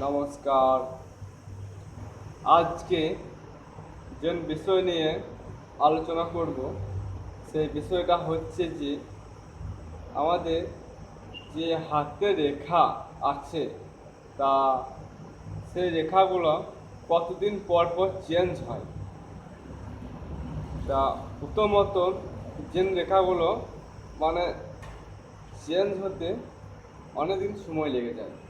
নমস্কার। আজকে যে বিষয় নিয়ে আলোচনা করব, সেই বিষয়টা হচ্ছে যে, আমাদের যে হাতে রেখা আছে, তা সেই রেখাগুলো কতদিন পর পর চেঞ্জ হয়? তা প্রথমত যে রেখাগুলো মানে চেঞ্জ হতে অনেকদিন সময় লেগে যায়।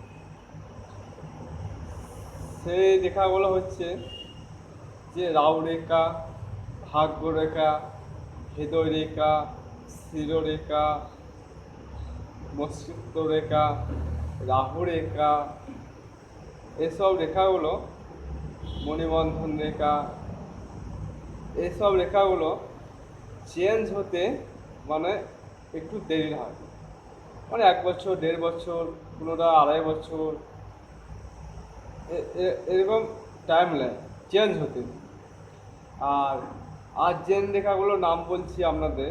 সেই রেখাগুলো হচ্ছে যে রাউ রেখা ভাগ্য রেখা হৃদয় রেখা শিরোরেখা মস্তিষ্ক রেখা রাহু রেখা এসব রেখাগুলো মণিবন্ধন রেখা, এসব রেখাগুলো চেঞ্জ হতে মানে একটু দেরি হয়। মানে এক বছর, দেড় বছর কোনোটা আড়াই বছর এরকম টাইম নেয় চেঞ্জ হতে। আর আর যে রেখাগুলোর নাম বলছি আপনাদের।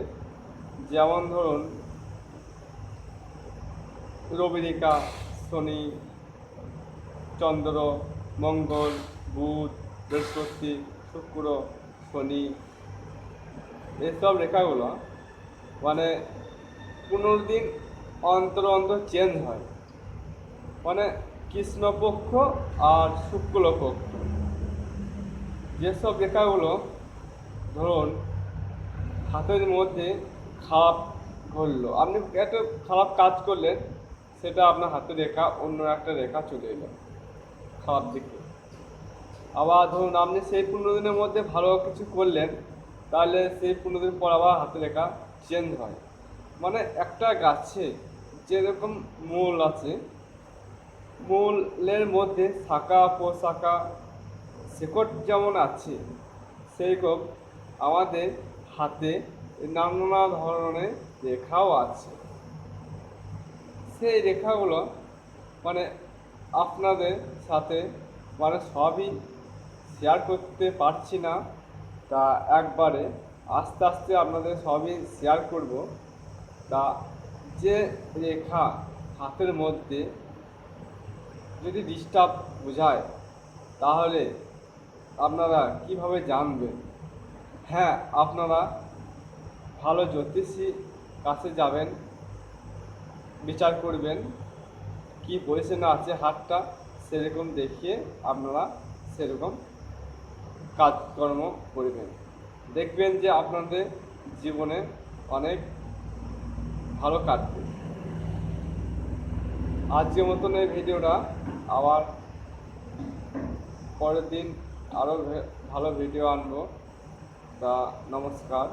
যেমন ধরুন রবি রেখা শনি, চন্দ্র, মঙ্গল, বুধ, বৃহস্পতি, শুক্র, শনি, এসব রেখাগুলো মানে পনেরো দিন অন্তর অন্তর চেঞ্জ হয়। মানে কৃষ্ণপক্ষ আর শুক্লপক্ষ। যেসব রেখাগুলো, ধরুন, হাতের মধ্যে খারাপ ঘটলো আপনি একটা খারাপ কাজ করলেন, সেটা আপনার হাতে রেখা, অন্য একটা রেখা চলে এলো, খারাপ দিকে। আবার ধরুন, আপনি সেই পনেরো দিনের মধ্যে ভালো কিছু করলেন, তাহলে সেই পনেরো দিন পর আবার হাতে রেখা চেঞ্জ হয়। মানে একটা গাছে যেরকম মূল আছে মূলের মধ্যে শাখা পোশাখা শেকড় যেমন আছে, সেইরকম আমাদের হাতে নানা ধরনের রেখাও আছে। সেই রেখাগুলো মানে আপনাদের সাথে মানে সবই শেয়ার করতে পারছি না, তা একবারে আস্তে আস্তে আপনাদের সবই শেয়ার করব। তা যে রেখা হাতের মধ্যে যদি ডিস্টার্ব বোঝায়, তাহলে আপনারা কীভাবে জানবেন? হ্যাঁ আপনারা ভালো জ্যোতিষী কাছে যাবেন, বিচার করবেন, কি পজিশনে আছে হাতটা সেরকম দেখিয়ে আপনারা সেরকম কাজকর্ম করবেন। দেখবেন যে আপনাদের জীবনে অনেক ভালো কাটবে। আজকের মতন এই ভিডিওটা আবার পরের দিন আরও ভালো ভিডিও আনব। তা নমস্কার।